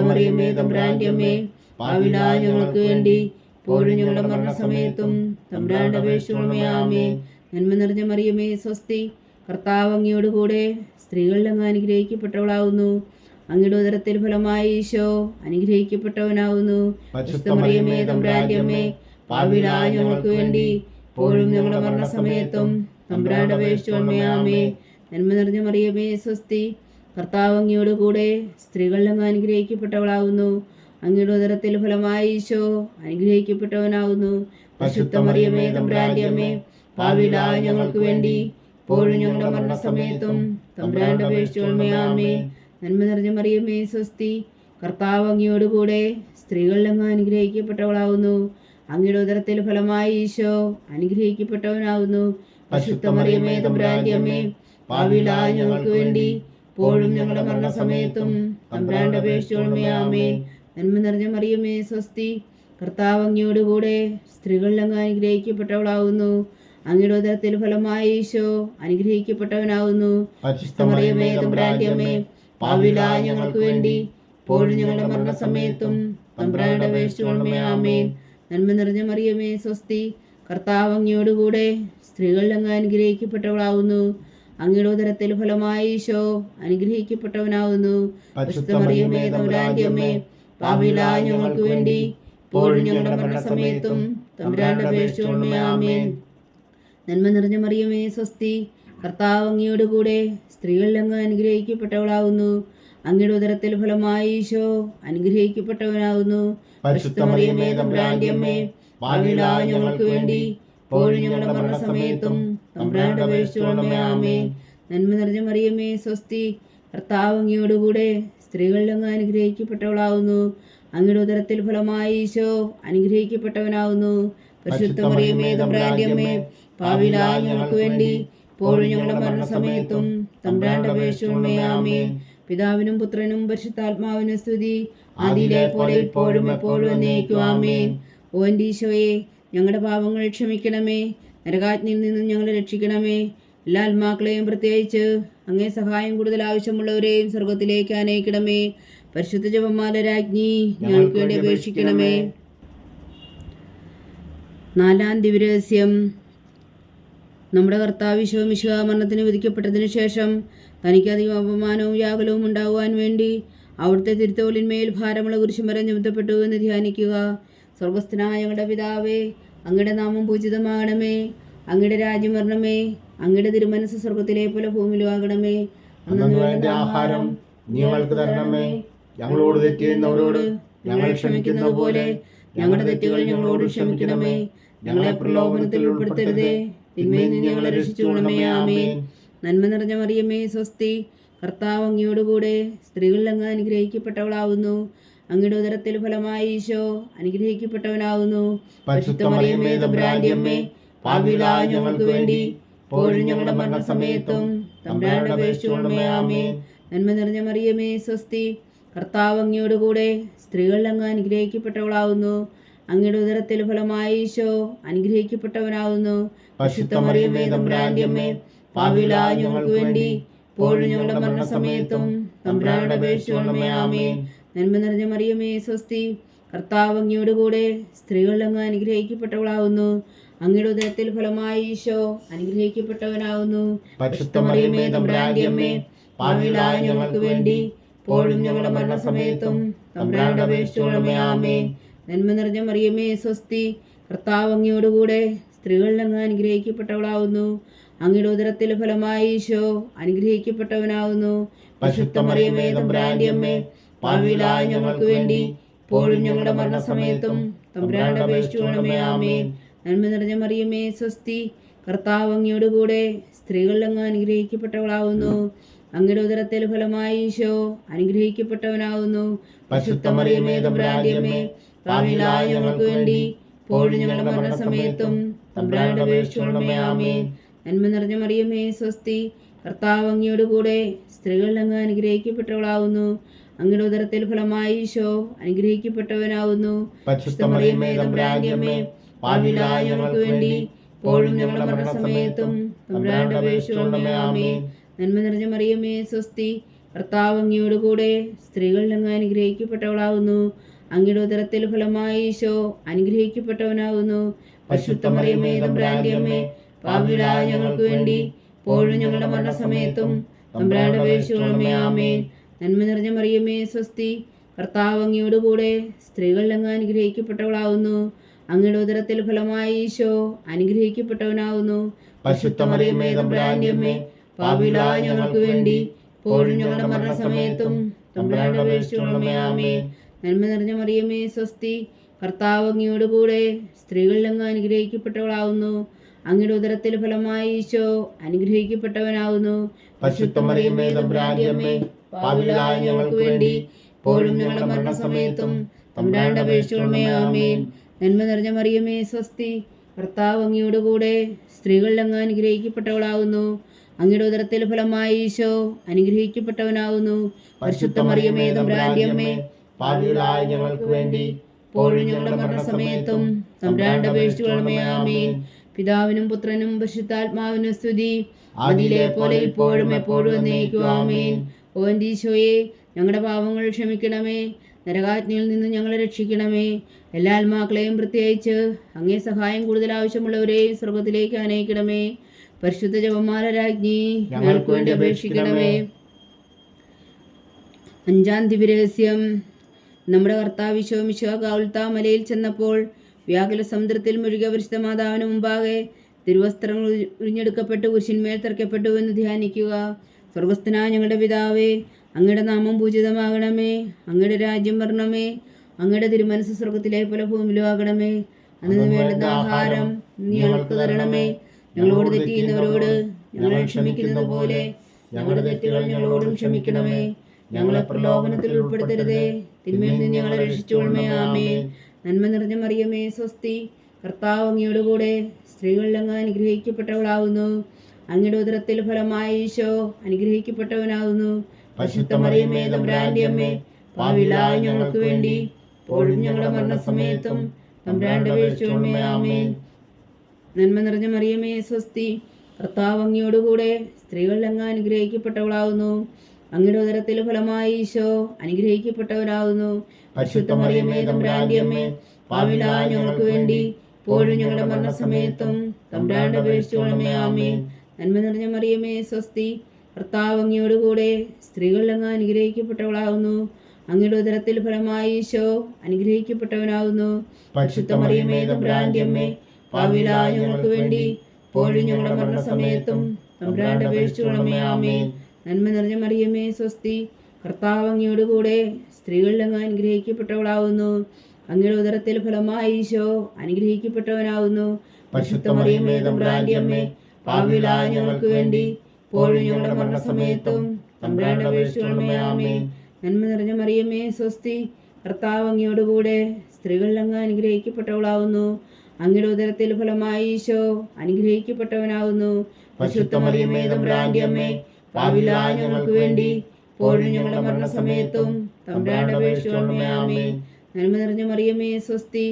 മറിയമേ തമ്പുരാന്റെ അമ്മേ പാവിലായ ഞങ്ങൾക്ക് വേണ്ടി ഇപ്പോഴും ഞങ്ങളുടെ മരണസമയത്തും തമ്പുരാന്റെ അപേക്ഷിച്ചോളമേ ആമേൻ. നന്മ നിറഞ്ഞ മറിയമേ സ്വസ്തി. കർത്താവ് അങ്ങയോട് കൂടെ സ്ത്രീകളിൽ അങ്ങ് അനുഗ്രഹിക്കപ്പെട്ടവളാവുന്നു. അങ്ങയുടെ ഉദരത്തിൽ ഫലമായി ഈശോ അനുഗ്രഹിക്കപ്പെട്ടവനാവുന്നു. മറിയമേ പാവിലായ ഞങ്ങൾക്ക് വേണ്ടി ഇപ്പോഴും ഞങ്ങളുടെ മരണസമയത്തും തമ്പുരാന്റെ നന്മ നിറഞ്ഞ മറിയമേ സ്വസ്തി. കർത്താവ് അങ്ങയോട് കൂടെ സ്ത്രീകളിൽ അങ്ങ് അനുഗ്രഹിക്കപ്പെട്ടവളാവുന്നു. അങ്ങയുടെ ഉദരത്തിൽ ഫലമായി ഈശോ അനുഗ്രഹിക്കപ്പെട്ടവനാവുന്നു. മറിയമേ തമ്പ്രാന്റിയമ്മേ അമ്മേ പാവിലായ ഞങ്ങൾക്ക് വേണ്ടി ഇപ്പോഴും ഞങ്ങളുടെ മരണസമയത്തും തമ്പുരാന്റെ നന്മ നിറഞ്ഞ മറിയമേ സ്വസ്തി. കർത്താവ് അങ്ങയോട് കൂടെ സ്ത്രീകളിൽ അങ്ങ് അനുഗ്രഹിക്കപ്പെട്ടവളാവുന്നു. അങ്ങയുടെ ഉദരത്തിൽ ഫലമായി ഈശോ അനുഗ്രഹിക്കപ്പെട്ടവനാവുന്നു. അശുദ്ധമറിയമേ മറിയമേ തമ്പുരാന്റെ അമ്മേ പാവിലായ ഞങ്ങൾക്ക് വേണ്ടി ഇപ്പോഴും ഞങ്ങളുടെ മരണസമയത്തും തമ്പുരാന്റെ അപേക്ഷിച്ചോളമേ ആമേ നന്മ നിറഞ്ഞ മറിയമേ സ്വസ്തി. കർത്താവ് അങ്ങയോട് കൂടെ സ്ത്രീകളിൽ അങ്ങ് അനുഗ്രഹിക്കപ്പെട്ടവളാവുന്നു. അങ്ങയുടെ ഉദരത്തിൽ ഫലമായി ഈശോ അനുഗ്രഹിക്കപ്പെട്ടവനാവുന്നു. അശുദ്ധമറിയമേ മറിയമേ തമ്പുരാന്റെ അമ്മേ പാവിലായ ഞങ്ങൾക്ക് വേണ്ടി ഇപ്പോഴും ഞങ്ങളുടെ മരണസമയത്തും. തമ്പ്രായുടെ വേഷമേ ആമേൻ. നന്മ നിറഞ്ഞ മറിയമേ സ്വസ്തി. കർത്താവ് അങ്ങയോടുകൂടെ സ്ത്രീകളിൽ അങ്ങ് അനുഗ്രഹിക്കപ്പെട്ടവളാവുന്നു. അങ്ങയുടെ ഉദരത്തിൽ ഫലമായി ഈശോ അനുഗ്രഹിക്കപ്പെട്ടവനാവുന്നു. മറിയമേ തമ്പുരാന്റെ പാവിലായ ഞങ്ങൾക്ക് വേണ്ടി ഇപ്പോഴും ഞങ്ങളുടെ മരണസമയത്തും. തമ്പുരാന്റെ ആമേൻ. നന്മ നിറഞ്ഞ മറിയമേ സ്വസ്തി. കർത്താവ് അങ്ങയോട് കൂടെ സ്ത്രീകളിൽ അങ്ങ് അനുഗ്രഹിക്കപ്പെട്ടവളാവുന്നു. അങ്ങയുടെ ഉദരത്തിൽ ഫലമായി ഈശോ അനുഗ്രഹിക്കപ്പെട്ടവനാവുന്നു. പരിശുദ്ധ മറിയമേ തമ്പുരാന്റെ അമ്മേ പാവിലായ ഞങ്ങൾക്ക് വേണ്ടി ഇപ്പോഴും ഞങ്ങളുടെ മരണസമയത്തും തമ്പുരാന്റെ അപേക്ഷിച്ചോളമേ ആമേൻ. നന്മ നിറഞ്ഞ മറിയമേ സ്വസ്തി കർത്താവ് അങ്ങയോട് കൂടെ സ്ത്രീകളിൽ അങ്ങ് അനുഗ്രഹിക്കപ്പെട്ടവളാവുന്നു. അങ്ങയുടെ ഉദരത്തിൽ ഫലമായി ഈശോ അനുഗ്രഹിക്കപ്പെട്ടവനാവുന്നു. പരിശുദ്ധ മറിയമേ തമ്പുരാന്റെ അമ്മേ ഞങ്ങൾക്ക് വേണ്ടി ഇപ്പോഴും ഞങ്ങളുടെ മരണസമയത്തും തമ്പ്രാന്റെ അപേക്ഷിച്ചോളമേ ആമേൻ. പിതാവിനും പുത്രനും പരിശുദ്ധാത്മാവിനും സ്തുതി. ആദിയിലെ പോലെ ഇപ്പോഴും എപ്പോഴും എന്നേക്കും ആമേൻ. ഓ എന്റെ ഈശോയെ ഞങ്ങളുടെ പാപങ്ങൾ ക്ഷമിക്കണമേ. നരകാജ്ഞയിൽ നിന്നും ഞങ്ങളെ രക്ഷിക്കണമേ. എല്ലാ ആത്മാക്കളെയും പ്രത്യേകിച്ച് അങ്ങേ സഹായം കൂടുതൽ ആവശ്യമുള്ളവരെയും സ്വർഗത്തിലേക്ക് അനയിക്കണമേ പരിശുദ്ധ ജപമാല രാജ്ഞി ഞങ്ങൾക്ക് വേണ്ടി അപേക്ഷിക്കണമേ. നാലാം ദിവരഹസ്യം നമ്മുടെ കർത്താവ് ശിവമിശുക മരണത്തിന് വിധിക്കപ്പെട്ടതിന് ശേഷം തനിക്കധികം അപമാനവും യാഗലവും ഉണ്ടാകുവാൻ വേണ്ടി അവിടുത്തെ തിരുത്തോലിന്മേൽ ഭാരമുള്ള കുരിശും വരെ ചുമത്തപ്പെട്ടു എന്ന് ധ്യാനിക്കുക. സ്വർഗസ്ഥനായ ഞങ്ങളുടെ പിതാവേ അങ്ങയുടെ നാമം പൂജിതമാകണമേ. അങ്ങയുടെ രാജ്യം വരണമേ. അങ്ങയുടെ തിരുമനസ് സ്വർഗത്തിലെ പോലെ ഭൂമിയിലും ആകണമേ ആഹാരം ഞങ്ങൾക്ക് തരണമേ. ഞങ്ങളോട് തെറ്റ് ചെയ്യുന്നവരോട് ഞങ്ങൾ പോലെ ഞങ്ങളുടെ തെറ്റുകൾ ഞങ്ങളോട് ക്ഷമിക്കണമേ. ഞങ്ങളെ പ്രലോഭനത്തിൽ ഉൾപ്പെടുത്തരുതേ. തിന്മയിൽ നിന്ന് ഞങ്ങളെ രക്ഷിച്ചുകൊള്ളണമേ ആമേൻ. നന്മ നിറഞ്ഞ മറിയമേ സ്വസ്തി. കർത്താവ് അങ്ങയോടുകൂടെ സ്ത്രീകളിൽ അങ്ങ് അനുഗ്രഹിക്കപ്പെട്ടവളാവുന്നു. അങ്ങയുടെ ഉദരത്തിൽ ഫലമായി ഈശോ അനുഗ്രഹിക്കപ്പെട്ടവനാവുന്നു. പരിശുദ്ധ മറിയമേ തമ്പുരാന്റെ അമ്മേ പാപികളായ ഞങ്ങൾക്ക് വേണ്ടി പോഴും ഞങ്ങളുടെ മരണസമയത്തും തമ്പുരാനോട് അപേക്ഷിച്ചുകൊള്ളണമേ ആമേൻ. നന്മ നിറഞ്ഞ മറിയമേ സ്വസ്തി. കർത്താവ് അങ്ങയോടുകൂടെ സ്ത്രീകളിൽ അങ്ങ് അനുഗ്രഹിക്കപ്പെട്ടവളാവുന്നു. അങ്ങയുടെ ഉദരത്തിൽ ഫലമായി ഈശോ അനുഗ്രഹിക്കപ്പെട്ടവനാവുന്നു. പരിശുദ്ധ മറിയമേ തമ്പുരാന്റെ അമ്മേ ഞങ്ങൾക്ക് വേണ്ടി ഇപ്പോഴും ഞങ്ങളുടെ മരണസമയത്തും തമ്പ്രാനോട് അപേക്ഷിച്ചുകൊള്ളണമേ ആമേൻ. നന്മ നിറഞ്ഞ മറിയമേ സ്വസ്തി കർത്താവ് അങ്ങയോടുകൂടെ സ്ത്രീകളിൽ അങ്ങ് അനുഗ്രഹിക്കപ്പെട്ടവളാവുന്നു. അങ്ങയുടെ ഉദരത്തിൽ ഫലമായി ഈശോ അനുഗ്രഹിക്കപ്പെട്ടവനാവുന്നു. പരിശുദ്ധമറിയമേ തമ്പ്രാന്റിയമ്മേ പാവിലായ ഞങ്ങൾക്ക് വേണ്ടി ഇപ്പോഴും ഞങ്ങളുടെ മരണസമയത്തും തമ്പ്രാനോട് അപേക്ഷിച്ചുകൊള്ളണമേ ആമേൻ. നന്മ നിറഞ്ഞ മറിയമേ സ്വസ്തി കർത്താവ് അങ്ങയോടുകൂടെ സ്ത്രീകളിൽ നിന്ന് അനുഗ്രഹിക്കപ്പെട്ടവളാവുന്നു. അങ്ങയുടെ ഉദരത്തിൽ ഫലമായി ഈശോ അനുഗ്രഹിക്കപ്പെട്ടവനാവുന്നു. തമ്പുരാന്റെ ഞങ്ങൾക്ക് വേണ്ടി ഇപ്പോഴും ഞങ്ങളുടെ മരണസമയത്തും ആമേൻ. നന്മ നിറഞ്ഞ മറിയമേ സ്വസ്തി കർത്താവ് അങ്ങയോടുകൂടെ സ്ത്രീകളിൽ അങ്ങ് അനുഗ്രഹിക്കപ്പെട്ടവളാവുന്നു. അങ്ങയുടെ ഉദരത്തിൽ ഫലമായി ഈശോ അനുഗ്രഹിക്കപ്പെട്ടവനാവുന്നു. പരിശുദ്ധമറിയമേ തമ്പുരാന്റെ പാപികളായ ഞങ്ങൾക്ക് വേണ്ടി ഇപ്പോഴും ഞങ്ങളുടെ മരണസമയത്തും തമ്പുരാനോട് അപേക്ഷിച്ചുകൊള്ളണമേ ആമേൻ. നന്മ നിറഞ്ഞ മറിയമേ സ്വസ്തി. കർത്താവ് അങ്ങയോടുകൂടെ സ്ത്രീകളിൽ അങ്ങ് അനുഗ്രഹിക്കപ്പെട്ടവളാവുന്നു. അങ്ങയുടെ ഉദരത്തിൽ ഫലമായി ഈശോ അനുഗ്രഹിക്കപ്പെട്ടവനാവുന്നു. ഞങ്ങൾക്ക് വേണ്ടി ഇപ്പോഴും ഞങ്ങളുടെ മരണസമയത്തും തമ്പുരാനോട് അപേക്ഷിച്ചുകൊള്ളണമേ ആമേൻ. നന്മ നിറഞ്ഞ മറിയമേ സ്വസ്തി. കർത്താവ് അങ്ങയോടുകൂടെ സ്ത്രീകളിൽ അങ്ങ് അനുഗ്രഹിക്കപ്പെട്ടവളാവുന്നു. അങ്ങയുടെ ഉദരത്തിൽ ഫലമായി ഈശോ അനുഗ്രഹിക്കപ്പെട്ടവനാകുന്നു പരിശുദ്ധ മറിയമേ തമ്പുരാന്റെ ഞങ്ങൾക്ക് വേണ്ടി ഇപ്പോഴും ഞങ്ങളുടെ മരണസമയത്തും തമ്പുരാനോട് അപേക്ഷിച്ചുകൊള്ളണമേ ആമേൻ. നന്മ നിറഞ്ഞ മറിയമേ സ്വസ്തി. കർത്താവ് അങ്ങയോടുകൂടെ സ്ത്രീകൾ അങ്ങ് അനുഗ്രഹിക്കപ്പെട്ടവളാവുന്നു. അങ്ങയുടെ ഉദരത്തിൽ ഫലമായി ഈശോ അനുഗ്രഹിക്കപ്പെട്ടവനാവുന്നു. പരിശുദ്ധ മറിയമേ തമ്പുരാന്റെ ഞങ്ങൾക്ക് വേണ്ടി ഇപ്പോഴും ഞങ്ങളുടെ മരണസമയത്തും തമ്പുരാനോട് അപേക്ഷിച്ചുകൊള്ളണമേ ആമേൻ. നന്മ നിറഞ്ഞ മറിയമേ സ്വസ്തി. കർത്താവ് അങ്ങയോടുകൂടെ സ്ത്രീകളിൽ അങ്ങ് അനുഗ്രഹിക്കപ്പെട്ടവളാവുന്നു. അങ്ങയുടെ ഉദരത്തിൽ ഫലമായി ഈശോ അനുഗ്രഹിക്കപ്പെട്ടവനാവുന്നു. ഞങ്ങൾക്ക് വേണ്ടി ഇപ്പോഴും ഞങ്ങളുടെ മരണസമയത്തും ആമേൻ. നന്മ നിറഞ്ഞ മറിയമേ സ്വസ്തി ഭർത്താവ് അങ്ങയോടുകൂടെ സ്ത്രീകളിൽ അങ്ങ് അനുഗ്രഹിക്കപ്പെട്ടവളാവുന്നു. അങ്ങയുടെ ഉദരത്തിൽ ഫലമായി ഈശോ അനുഗ്രഹിക്കപ്പെട്ടവനാവുന്നു. പരിശുദ്ധ മറിയമേ തമ്പുരാന്റെ അമ്മേ പാപികളായ ഞങ്ങൾക്ക് വേണ്ടി ഇപ്പോഴും ഞങ്ങളുടെ മരണസമയത്തും തമ്പുരാനോട് അപേക്ഷിച്ചുകൊള്ളണമേ ആമേൻ പിതാവിനും പുത്രനും പരിശുദ്ധാത്മാവിനും സ്തുതി. അതിലെ പോലെ ഇപ്പോഴും എപ്പോഴും എന്നേക്കും ആമേൻ. ഓ ഞങ്ങളുടെ പാപങ്ങൾ ക്ഷമിക്കണമേ. നരകാജ്ഞയിൽ നിന്ന് ഞങ്ങളെ രക്ഷിക്കണമേ. എല്ലാ ആത്മാക്കളെയും പ്രത്യേകിച്ച് അങ്ങേ സഹായം കൂടുതൽ ആവശ്യമുള്ളവരെയും സ്വർഗത്തിലേക്ക് അനയിക്കണമേ പരിശുദ്ധ ജപമാല രാജ്ഞി ഞങ്ങൾക്ക് വേണ്ടി അപേക്ഷിക്കണമേ. അഞ്ചാം ദിവ്യരഹസ്യം നമ്മുടെ കർത്താവിശോ മിശോ ചെന്നപ്പോൾ വ്യാകുല സമുദ്രത്തിൽ മുഴുകിയ പരിശുദ്ധ മാതാവിന് മുമ്പാകെ തിരുവസ്ത്രങ്ങൾ ഉരി- ഉരിഞ്ഞെടുക്കപ്പെട്ട് കുരിശിന്മേൽ തറയ്ക്കപ്പെട്ടു എന്ന് ധ്യാനിക്കുക. സ്വർഗസ്ഥനായ ഞങ്ങളുടെ പിതാവേ അങ്ങയുടെ നാമം പൂജിതമാകണമേ അങ്ങയുടെ രാജ്യം വരണമേ അങ്ങയുടെ തിരുമനസ് സ്വർഗത്തിലെ പോലെ ഭൂമിയിലും ആകണമേ. അന്ന് വേണ്ടുന്ന ആഹാരം ഞങ്ങൾക്ക് തരണമേ. ഞങ്ങളോട് തെറ്റ് ചെയ്യുന്നവരോട് ഞങ്ങൾ ക്ഷമിക്കുന്നത് പോലെ ഞങ്ങളുടെ തെറ്റുകൾ ഞങ്ങളോടും ക്ഷമിക്കണമേ. ഞങ്ങളെ പ്രലോഭനത്തിൽ ഉൾപ്പെടുത്തരുതേ. തിന്മയിൽ നിന്ന് ഞങ്ങളെ രക്ഷിച്ചുകൊള്ളമേ ആമേൻ. നന്മ നിറഞ്ഞ മറിയമേ സ്വസ്തി. കർത്താവ് അങ്ങയോടുകൂടെ സ്ത്രീകളിൽ അങ്ങ് അനുഗ്രഹിക്കപ്പെട്ടവളാവുന്നു. അങ്ങയുടെ ഉദരത്തിൽ ഫലമായി ഈശോ അനുഗ്രഹിക്കപ്പെട്ടവനാകുന്നു പരിശുദ്ധ മറിയമേ തമ്പ്രാന്റെ അമ്മേ ഞങ്ങൾക്ക് വേണ്ടി ഇപ്പോഴും ഞങ്ങളുടെ മരണസമയത്തും തമ്പ്രാന്റെ ആമേൻ. നന്മ നിറഞ്ഞ മറിയമേ സ്വസ്തി. കർത്താവ് അങ്ങയോടുകൂടെ സ്ത്രീകളിൽ അങ്ങ് അനുഗ്രഹിക്കപ്പെട്ടവളാകുന്നു അങ്ങയുടെ ഉദരത്തിൽ ഫലമായി ഈശോ അനുഗ്രഹിക്കപ്പെട്ടവരാകുന്നു. ഞങ്ങൾക്ക് വേണ്ടി ഇപ്പോഴും ഞങ്ങളുടെ മരണസമയത്തും തമ്പ്രാന്റെ അപേക്ഷിച്ചോളമേ ആമേ നന്മ നിറഞ്ഞ മറിയമേ സ്വസ്തി. കർത്താവ് അങ്ങയോടുകൂടെ സ്ത്രീകളിലങ്ങ് അനുഗ്രഹിക്കപ്പെട്ടവളാകുന്നു. അങ്ങയുടെ ഉദരത്തിൽ ഫലമായി ഈശോ അനുഗ്രഹിക്കപ്പെട്ടവനാകുന്നു. പരിശുദ്ധ മറിയമേ പാവില ഞങ്ങൾക്ക് വേണ്ടി ഇപ്പോഴും ഞങ്ങളുടെ മരണസമയത്തും തമ്പ്രാന്റെ അപേക്ഷിച്ചോളമേ ആമേ നന്മ നിറഞ്ഞ മറിയമേ സ്വസ്തി. കർത്താവ് അങ്ങയോടുകൂടെ സ്ത്രീകളിൽ അങ്ങ് അനുഗ്രഹിക്കപ്പെട്ടവളാവുന്നു. അങ്ങയുടെ ഉദരത്തിൽ ഫലമായി ഈശോ അനുഗ്രഹിക്കപ്പെട്ടവനാവുന്നു. പരിശുദ്ധ മറിയമ്മേ തമ്പ്രാന്റെ അമ്മേ പാവിലാ ഞങ്ങൾക്ക് വേണ്ടി ഇപ്പോഴും ഞങ്ങളുടെ മരണസമയത്തും തമ്പ്രാന്റെ അപേക്ഷിച്ചോളമേ നന്മ നിറഞ്ഞ മറിയമ്മേ സ്വസ്തി. കർത്താവ് അങ്ങയോടുകൂടെ സ്ത്രീകളിൽ അങ്ങ് അനുഗ്രഹിക്കപ്പെട്ടവളാവുന്നു. അങ്ങയുടെ ഉദരത്തിൽ ഫലമായി ഈശോ അനുഗ്രഹിക്കപ്പെട്ടവനാവുന്നു. പരിശുദ്ധ മറിയമ്മേ തമ്പ്രാന്റെ അമ്മേ പാവിലായ ഞങ്ങൾക്ക് വേണ്ടി ഇപ്പോഴും ഞങ്ങളുടെ മരണസമയത്തും തമ്പുരാന്റെ അപേക്ഷിച്ചോളമയാമേ നന്മ നിറഞ്ഞ മറിയമേ സ്വസ്തി.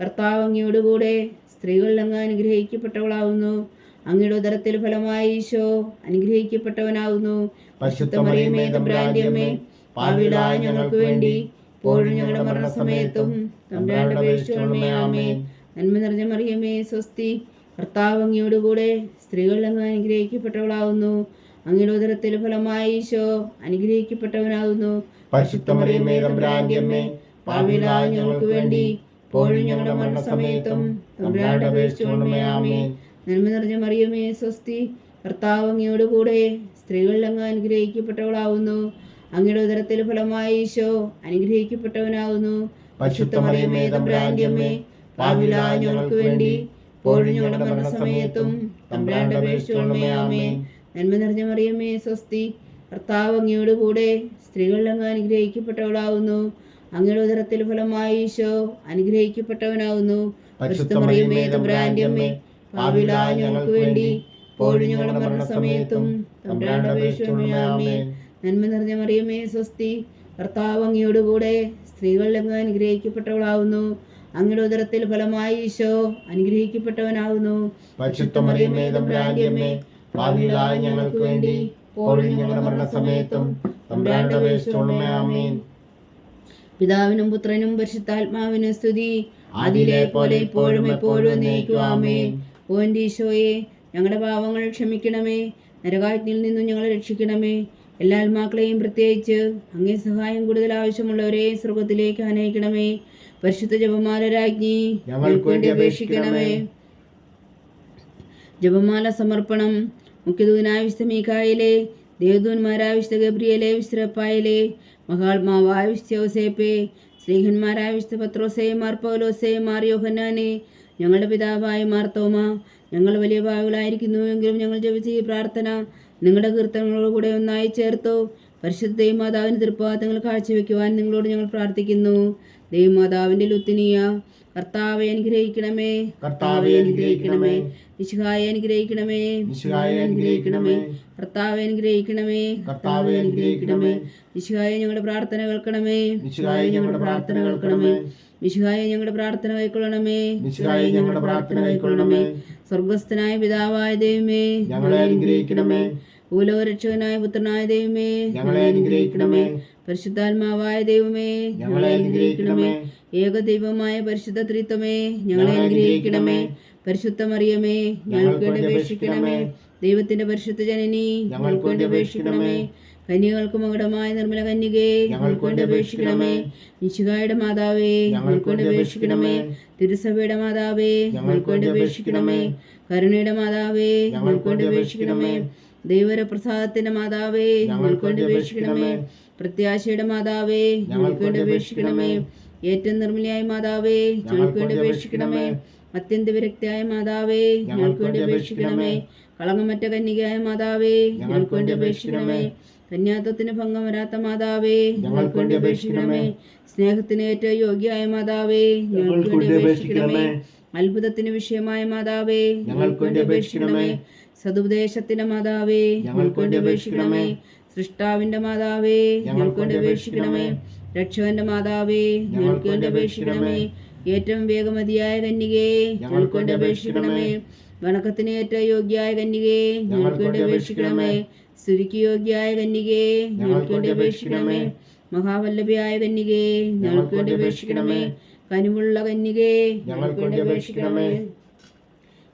കർത്താവ് അങ്ങയോടുകൂടെ സ്ത്രീകളിൽ അങ്ങ് അനുഗ്രഹിക്കപ്പെട്ടവളാകുന്നു അങ്ങയുടെ ഉദരത്തിൽ ഫലമായി ഈശോ അനുഗ്രഹിക്കപ്പെട്ടവനാകുന്നു പരിശുദ്ധ മറിയമേ തമ്പുരാന്റെ അമ്മേ പാവിലായ ഞങ്ങൾക്ക് വേണ്ടി ഇപ്പോഴും ഞങ്ങളുടെ മരണസമയത്തും തമ്പുരാന്റെ അപേക്ഷിച്ചോളമയാമേ നന്മ നിറഞ്ഞ മറിയമേ സ്വസ്തി. കർത്താവ് അങ്ങയോടുകൂടെ സ്ത്രീകളിൽ അങ്ങ് അനുഗ്രഹിക്കപ്പെട്ടവളാകുന്നു അങ്ങയുടെ ഉദരത്തിൽ ഫലമായി ഈശോ അനുഗ്രഹിക്കപ്പെട്ടവനാകുന്നു. ഞങ്ങൾക്ക് വേണ്ടി ഇപ്പോഴും ഞങ്ങളുടെ മരണസമയത്തും തമ്പുരാന്റെ അപേക്ഷിച്ചോളമേ ആമേ നന്മ നിറഞ്ഞ മറിയമേ സ്വസ്തി കർത്താവ് അങ്ങയോടുകൂടെ സ്ത്രീകളിൽ അങ്ങ് അനുഗ്രഹിക്കപ്പെട്ടവളാവുന്നു. അങ്ങയുടെ ഉദരത്തിൽ ഫലമായി ഈശോ അനുഗ്രഹിക്കപ്പെട്ടവനാകുന്നു. പരിശുദ്ധ മറിയമേ തമ്പുരാന്റെ അമ്മേ പാവിലായ ഞങ്ങൾക്ക് വേണ്ടി പോഴും ഞങ്ങളുടെ മരണസമയത്തും തമ്പുരാന്റെ അപേക്ഷിച്ചോളമേ ആമേ നന്മ നിറഞ്ഞ മറിയമ്മേ സ്വസ്തി. കർത്താവ് അങ്ങയോടുകൂടെ സ്ത്രീകളിൽ അങ്ങ് അനുഗ്രഹിക്കപ്പെട്ടവളാവുന്നു. അങ്ങയുടെ ഉദരത്തിൽ ഫലമായി ഈശോ അനുഗ്രഹിക്കപ്പെട്ടവനാവുന്നു. ഞങ്ങൾക്ക് വേണ്ടി ഞങ്ങളുടെ മരണസമയത്തും നന്മ നിറഞ്ഞ മറിയമ്മേ സ്വസ്തി. കർത്താവ് അങ്ങയോടുകൂടെ സ്ത്രീകളിൽ അങ്ങ് അനുഗ്രഹിക്കപ്പെട്ടവളാവുന്നു. അങ്ങയുടെ ഉദരത്തിൽ ഫലമായി ഈശോ അനുഗ്രഹിക്കപ്പെട്ടവനാവുന്നു. പരിശുദ്ധ അമ്മേ ഞങ്ങൾക്ക് വേണ്ടി ഇപ്പോഴും ഞങ്ങളുടെ മരണസമയത്തും തമ്പുരാന്റെ ആമീൻ. പിതാവിനും പുത്രനും പരിശുദ്ധാത്മാവിനും സ്തുതി. അതിലെ പോലെ ഇപ്പോഴും എപ്പോഴും നയിക്കുവാമേ ഓൻഡീശോയെ ഞങ്ങളുടെ പാവങ്ങൾ ക്ഷമിക്കണമേ. നരകാജ്ഞയിൽ നിന്നും ഞങ്ങളെ രക്ഷിക്കണമേ. എല്ലാ ആത്മാക്കളെയും പ്രത്യേകിച്ച് അങ്ങേ സഹായം കൂടുതൽ ആവശ്യമുള്ളവരെ സ്വർഗത്തിലേക്ക് അനയിക്കണമേ പരിശുദ്ധ ജപമാലരാജ്ഞി ഞങ്ങൾക്ക് വേണ്ടി അപേക്ഷിക്കണമേ. ജപമാല സമർപ്പണം മുഖ്യദൂനായ വിശുദ്ധ മീക്കായിലെ ദേവദൂന്മാരായ വിശുദ്ധ ഗബ്രിയലെ വിശുദ്ധപ്പായലെ മഹാത്മാവായ വിശുദ്ധ യോസേപ്പെ സ്നേഹന്മാരായ വിശുദ്ധ പത്രോസേ മാർ പൗലോസേ യോഹന്നാനെ ഞങ്ങളുടെ പിതാവായ മാർത്തോമ ഞങ്ങൾ വലിയ ഭാവികളായിരിക്കുന്നുവെങ്കിലും ഞങ്ങൾ ജപിച്ച ഈ പ്രാർത്ഥന നിങ്ങളുടെ കീർത്തനങ്ങളോടുകൂടെ ഒന്നായി ചേർത്തു. പരിശുദ്ധ ദൈവമാതാവിന് തൃപ്പാദങ്ങൾ കാഴ്ചവെക്കുവാൻ നിങ്ങളോട് ഞങ്ങൾ പ്രാർത്ഥിക്കുന്നു. ദൈവമാതാവിന്റെ ലുത്തിനിയ കർത്താവെ അനുഗ്രഹിക്കണമേ. കർത്താവെ അനുഗ്രഹിക്കണമേ. നിശുഹായെ അനുഗ്രഹിക്കണമേ. നിശുഹായെ അനുഗ്രഹിക്കണമേ. കർത്താവെ അനുഗ്രഹിക്കണമേ. കർത്താവെ അനുഗ്രഹിക്കണമേ. നിശുഹായെ ഞങ്ങളുടെ പ്രാർത്ഥന കേൾക്കണമേ. നിശുഹായെ ഞങ്ങളുടെ പ്രാർത്ഥന കേൾക്കണമേ. നിശുഹായെ ഞങ്ങളുടെ പ്രാർത്ഥന കൈക്കൊള്ളണമേ നിശുഹായെ ഞങ്ങളുടെ പ്രാർത്ഥന കൈക്കൊള്ളണമേ സ്വർഗസ്ഥനായ പിതാവായ ദൈവമേ ഞങ്ങളെ അനുഗ്രഹിക്കണമേ. ഭൂലോകരക്ഷകനായ പുത്രനായ ദൈവമേ ഞങ്ങളെ അനുഗ്രഹിക്കണമേ. പരിശുദ്ധാത്മാവായ ദൈവമേ ഞങ്ങളെ അനുഗ്രഹിക്കണമേ. ഏക ദൈവമായ പരിശുദ്ധ ത്രിത്വമേ ഞങ്ങളെ അനുഗ്രഹിക്കണമേ. പരിശുദ്ധമറിയമേ ഞങ്ങൾക്ക് വേണ്ടി അപേക്ഷിക്കണമേ. ദൈവത്തിന്റെ പരിശുദ്ധ ജനനി ഞങ്ങൾക്ക് വേണ്ടി അപേക്ഷിക്കണമേ. കന്യകൾക്ക് മകുടമായ നിർമ്മല കന്യകേ ഞങ്ങൾക്ക് വേണ്ടി അപേക്ഷിക്കണമേ. നിശികായുടെ മാതാവേ ഞങ്ങൾക്ക് വേണ്ടി അപേക്ഷിക്കണമേ. തിരുസഭയുടെ മാതാവേ ഞങ്ങൾക്ക് വേണ്ടി അപേക്ഷിക്കണമേ. കരുണയുടെ മാതാവേ ഞങ്ങൾക്ക് വേണ്ടി അപേക്ഷിക്കണമേ. ദൈവരപ്രസാദത്തിന്റെ മാതാവേ ഞങ്ങൾക്ക് വേണ്ടി അപേക്ഷിക്കണമേ. പ്രത്യാശയുടെ മാതാവേ ഞങ്ങൾക്ക് വേണ്ടി അപേക്ഷിക്കണമേ. ഏറ്റവും നിർമ്മലയായ മാതാവേ ഞങ്ങൾക്ക് വേണ്ടി അപേക്ഷിക്കണമേ. അത്യന്ത വിരക്തിയായ മാതാവേ ഞങ്ങൾക്ക് വേണ്ടി അപേക്ഷിക്കണമേ. കളങ്കമറ്റ കന്യകയായ മാതാവേ ഞങ്ങൾക്ക് വേണ്ടി അപേക്ഷിക്കണമേ. കന്യാത്വത്തിന് ഭംഗം വരാത്ത മാതാവേ ഞങ്ങൾക്ക് വേണ്ടി അപേക്ഷിക്കണമേ. സ്നേഹത്തിന് ഏറ്റവും യോഗ്യയായ മാതാവേ ഞങ്ങൾക്ക് വേണ്ടി അപേക്ഷിക്കണമേ. അത്ഭുതത്തിന് വിഷയമായ മാതാവേ ഞങ്ങൾക്ക് വേണ്ടി അപേക്ഷിക്കണമേ. സതുപദേശത്തിന്റെ മാതാവേ ഞങ്ങൾക്ക് വേണ്ടി അപേക്ഷിക്കണമേ. സൃഷ്ടാവിന്റെ മാതാവേ ഞങ്ങൾക്ക് വേണ്ടി അപേക്ഷിക്കണമേ. രക്ഷകന്റെ മാതാവേ ഞങ്ങൾക്ക് വേണ്ടി അപേക്ഷിക്കണമേ. ഏറ്റവും വേഗമതിയായ കന്യകേ ഞങ്ങൾക്ക് വേണ്ടി അപേക്ഷിക്കണമേ. വണക്കത്തിന് ഏറ്റവും യോഗ്യായ കന്യകേ ഞങ്ങൾക്ക് വേണ്ടി അപേക്ഷിക്കണമേ. സ്തുതിക്ക് യോഗ്യായ കന്യകേ ഞങ്ങൾക്ക് വേണ്ടി അപേക്ഷിക്കണമേ. മഹാവല്ലഭയായ കന്യകേ ഞങ്ങൾക്ക് വേണ്ടി അപേക്ഷിക്കണമേ. കനിവുള്ള കന്യകേ ഞങ്ങൾക്ക് വേണ്ടി അപേക്ഷിക്കണമേ.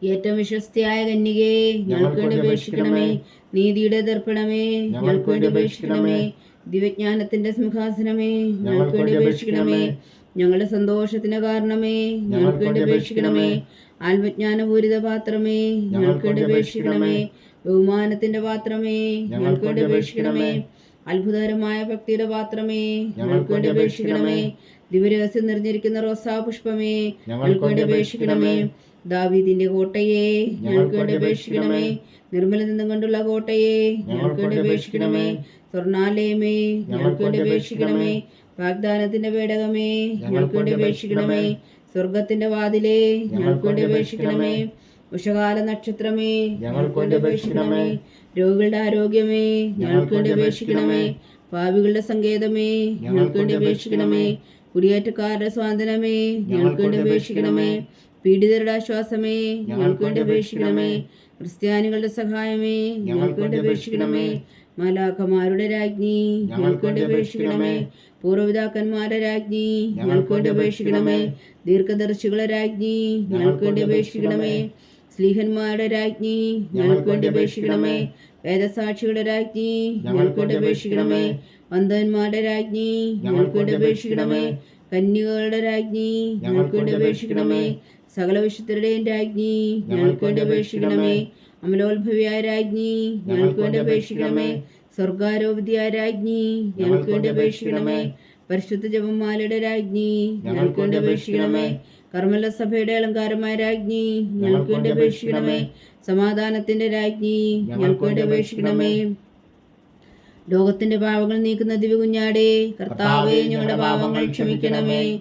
ഏറ്റവും വിശ്വസ്തയായ കന്യകേ ഞങ്ങൾക്ക് വേണ്ടി അപേക്ഷിക്കണമേ. നീതിയുടെ ദർപ്പണമേ ഞങ്ങൾക്ക് വേണ്ടി അപേക്ഷിക്കണമേ. ദിവ്യജ്ഞാനത്തിന്റെ സിംഹാസനമേ. ഞങ്ങൾക്ക് വേണ്ടി അപേക്ഷിക്കണമേ. ഞങ്ങളുടെ സന്തോഷത്തിന് കാരണമേ. ഞങ്ങൾക്ക് വേണ്ടി അപേക്ഷിക്കണമേ. ആത്മജ്ഞാനപൂരിത പാത്രമേ. ഞങ്ങൾക്ക് വേണ്ടി അപേക്ഷിക്കണമേ. ബഹുമാനത്തിന്റെ പാത്രമേ. ഞങ്ങൾക്ക് വേണ്ടി അപേക്ഷിക്കണമേ. അത്ഭുതകരമായ ഭക്തിയുടെ പാത്രമേ. ഞങ്ങൾക്ക് വേണ്ടി അപേക്ഷിക്കണമേ. ദിവരഹസ്യം നിറഞ്ഞിരിക്കുന്ന റോസാ പുഷ്പമേ. ഞങ്ങൾക്ക് വേണ്ടി അപേക്ഷിക്കണമേ. ദാവീദിന്റെ കോട്ടയെ ഞങ്ങൾക്ക് വേണ്ടി അപേക്ഷിക്കണമേ. നിർമ്മല നിന്നും കൊണ്ടുള്ള കോട്ടയെ ഞങ്ങൾക്ക് വേണ്ടി അപേക്ഷിക്കണമേ. സ്വർണാലയമേ ഞങ്ങൾക്ക് വേണ്ടി അപേക്ഷിക്കണമേ. വാഗ്ദാനത്തിന്റെ പേടകമേ ഞങ്ങൾക്ക് വേണ്ടി അപേക്ഷിക്കണമേ. സ്വർഗത്തിന്റെ വാതിലേ ഞങ്ങൾക്ക് വേണ്ടി അപേക്ഷിക്കണമേ. ഉഷകാല നക്ഷത്രമേ ഞങ്ങൾക്ക് വേണ്ടി അപേക്ഷിക്കണമേ. രോഗികളുടെ ആരോഗ്യമേ ഞങ്ങൾക്ക് വേണ്ടി അപേക്ഷിക്കണമേ. പാവികളുടെ സങ്കേതമേ ഞങ്ങൾക്ക് വേണ്ടി അപേക്ഷിക്കണമേ. കുടിയേറ്റക്കാരുടെ സ്വാതന്ത്ര്യമേ ഞങ്ങൾക്ക് വേണ്ടി അപേക്ഷിക്കണമേ. പീഡിതരുടെ ആശ്വാസമേ ഞങ്ങൾക്ക് വേണ്ടി അപേക്ഷിക്കണമേ. ക്രിസ്ത്യാനികളുടെ സഹായമേ ഞങ്ങൾക്ക് വേണ്ടി അപേക്ഷിക്കണമേ. മാലാഖമാരുടെ രാജ്ഞി ഞങ്ങൾക്ക് വേണ്ടി അപേക്ഷിക്കണമേ. പൂർവപിതാക്കന്മാരുടെ രാജ്ഞി ഞങ്ങൾക്ക് വേണ്ടി അപേക്ഷിക്കണമേ. ദീർഘദർശികളെ രാജ്ഞി ഞങ്ങൾക്ക് വേണ്ടി അപേക്ഷിക്കണമേ. സ്ലീഹന്മാരുടെ രാജ്ഞി ഞങ്ങൾക്ക് വേണ്ടി അപേക്ഷിക്കണമേ. വേദസാക്ഷികളുടെ രാജ്ഞി ഞങ്ങൾക്ക് വേണ്ടി അപേക്ഷിക്കണമേ. വന്ധവന്മാരുടെ രാജ്ഞി ഞങ്ങൾക്ക് വേണ്ടി അപേക്ഷിക്കണമേ. കന്യകളുടെ രാജ്ഞി ഞങ്ങൾക്ക് വേണ്ടി അപേക്ഷിക്കണമേ. സകല വിശുദ്ധരുടെയും രാജ്ഞി ഞങ്ങൾക്ക് വേണ്ടി അപേക്ഷിക്കണമേ. അമലോത്ഭവിയായ രാജ്ഞി ഞങ്ങൾക്ക് വേണ്ടി അപേക്ഷിക്കണമേ. സ്വർഗാരോപതിയായ രാജ്ഞി ഞങ്ങൾക്ക് വേണ്ടി അപേക്ഷിക്കണമേ. പരിശുദ്ധ ജപമാലയുടെ രാജ്ഞി ഞങ്ങൾക്ക് വേണ്ടി അപേക്ഷിക്കണമേ. കർമ്മല സഭയുടെ അലങ്കാരമായ രാജ്ഞി ഞങ്ങൾക്ക് വേണ്ടി അപേക്ഷിക്കണമേ. സമാധാനത്തിന്റെ രാജ്ഞി ഞങ്ങൾക്ക് വേണ്ടി അപേക്ഷിക്കണമേ. ലോകത്തിന്റെ പാവങ്ങൾ നീക്കുന്ന ദിവ്യകുഞ്ഞാടേ കർത്താവേ ഞങ്ങളുടെ പാവങ്ങൾ ക്ഷമിക്കണമേ.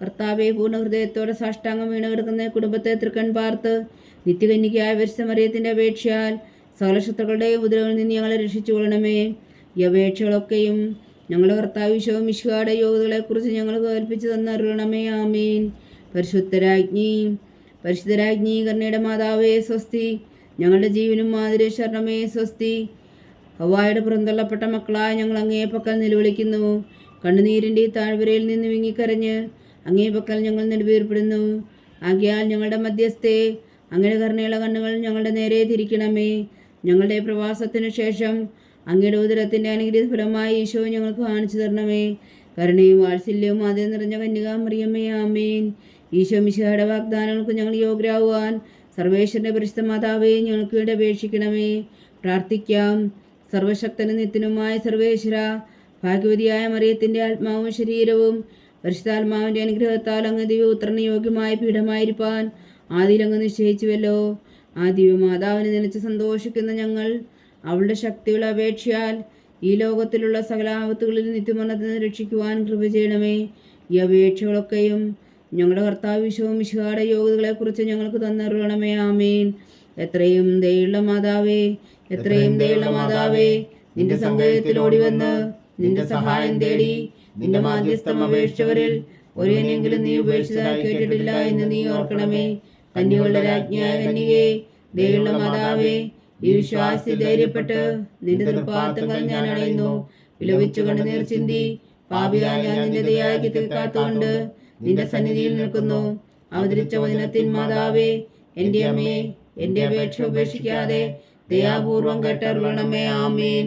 കർത്താവെ പൂർണ ഹൃദയത്തോടെ സാഷ്ടാംഗം വീണ് കിടക്കുന്ന കുടുംബത്തെ തൃക്കൺ പാർത്ത് നിത്യകന്യകയായ പരിശുദ്ധ മറിയത്തിന്റെ അപേക്ഷയാൽ സകല ശത്രുക്കളുടെ ഉപദ്രവങ്ങളിൽ നിന്ന് ഞങ്ങളെ രക്ഷിച്ചു കൊള്ളണമേ ഈ അപേക്ഷകളൊക്കെയും ഞങ്ങളുടെ കർത്താവ് ഈശോ മിശിഹായുടെ യോഗ്യതകളെക്കുറിച്ച് ഞങ്ങൾ കൽപ്പിച്ചു തന്നറിയണമേ ആമീൻ. പരിശുദ്ധരാജ്ഞി പരിശുദ്ധരാജ്ഞി കർണയുടെ മാതാവേ സ്വസ്തി. ഞങ്ങളുടെ ജീവനും മാതിരി ശരണമേ സ്വസ്തി. ഹവായുടെ പുറന്തള്ളപ്പെട്ട മക്കളായ ഞങ്ങൾ അങ്ങേ പക്കൽ നിലവിളിക്കുന്നു. കണ്ണുനീരിന്റെ താഴ്വരയിൽ നിന്ന് വിങ്ങിക്കരഞ്ഞ് അങ്ങേ പക്കൽ ഞങ്ങൾ നിലവേർപ്പെടുന്നു ആകിയാൽ ഞങ്ങളുടെ മധ്യസ്ഥെ അങ്ങയുടെ കരുണയുള്ള കണ്ണുകൾ ഞങ്ങളുടെ നേരെ തിരിക്കണമേ. ഞങ്ങളുടെ പ്രവാസത്തിനു ശേഷം അങ്ങയുടെ ഉദരത്തിന്റെ അനുഗ്രഹ ഫലമായി ഈശോ ഞങ്ങൾക്ക് കാണിച്ചു തരണമേ. കരുണയും വാത്സല്യവും അതിൽ നിറഞ്ഞ കന്യകാമറിയമ്മേ ആമേൻ. ഈശോ മിശിഹയുടെ വാഗ്ദാനങ്ങൾക്ക് ഞങ്ങൾ യോഗ്യരാകുവാൻ സർവേശ്വരന്റെ പരിശുദ്ധ മാതാവേ ഞങ്ങൾക്ക് വേണ്ടി അപേക്ഷിക്കണമേ. പ്രാർത്ഥിക്കാം. സർവശക്തനും നിത്യനുമായ സർവേശ്വര ഭാഗ്യവതിയായ മറിയത്തിന്റെ ആത്മാവും ശരീരവും പരിശുദ്ധാത്മാവിന്റെ അനുഗ്രഹത്താൽ അങ്ങ് ദിവ്യപുത്രന് യോഗ്യമായ പീഠമായിരിക്കാൻ ആദിയിലങ്ങ് നിശ്ചയിച്ചുവല്ലോ. ആ ദിവ്യമാതാവിനെ നിലച്ച് സന്തോഷിക്കുന്ന ഞങ്ങൾ അവളുടെ ശക്തികളെ അപേക്ഷയാൽ ഈ ലോകത്തിലുള്ള സകല ആപത്തുകളിൽ നിത്യമരണത്തിൽ നിന്ന് രക്ഷിക്കുവാൻ കൃപ ചെയ്യണമേ. ഈ അപേക്ഷകളൊക്കെയും ഞങ്ങളുടെ കർത്താവ് വിശ്വവും വിശുഹാടെ യോഗ്യതകളെക്കുറിച്ച് ഞങ്ങൾക്ക് തന്നറിയണമേ. ആമേൻ. എത്രയും ദയുള്ള മാതാവേ എത്രയും ദയുള്ള മാതാവേ നിന്റെ സങ്കേതത്തിൽ ഓടി വന്ന് നിന്റെ സഹായം തേടി നിന്റെ മാധ്യസ്ഥം അപേക്ഷിച്ചവരിൽ ഒരുവനെങ്കിലും നീ ഉപേക്ഷിച്ചതായി കേട്ടിട്ടില്ല എന്ന് നീ ഓർക്കണമേ. കന്യകളുടെ രാജ്ഞിയായ കന്യകേ ദൈവമുള്ള മാതാവേ ഈ വിശ്വാസി ധൈര്യപ്പെട്ട് നിന്റെ തൃപ്പാത്തങ്ങൾ ഞാൻ അണയുന്നു. വിലപിച്ചു കണ്ണുനീർ ചിന്തി പാപിയാ ഞാൻ നിന്റെ ദയാക്കി തീർക്കാത്തുകൊണ്ട് നിന്റെ സന്നിധിയിൽ നിൽക്കുന്നു. അവതരിച്ച വചനത്തിൻ മാതാവേ എന്റെ അമ്മയെ എന്റെ അപേക്ഷ ഉപേക്ഷിക്കാതെ ദയാപൂർവം കേട്ടറിയണമേ ആമീൻ.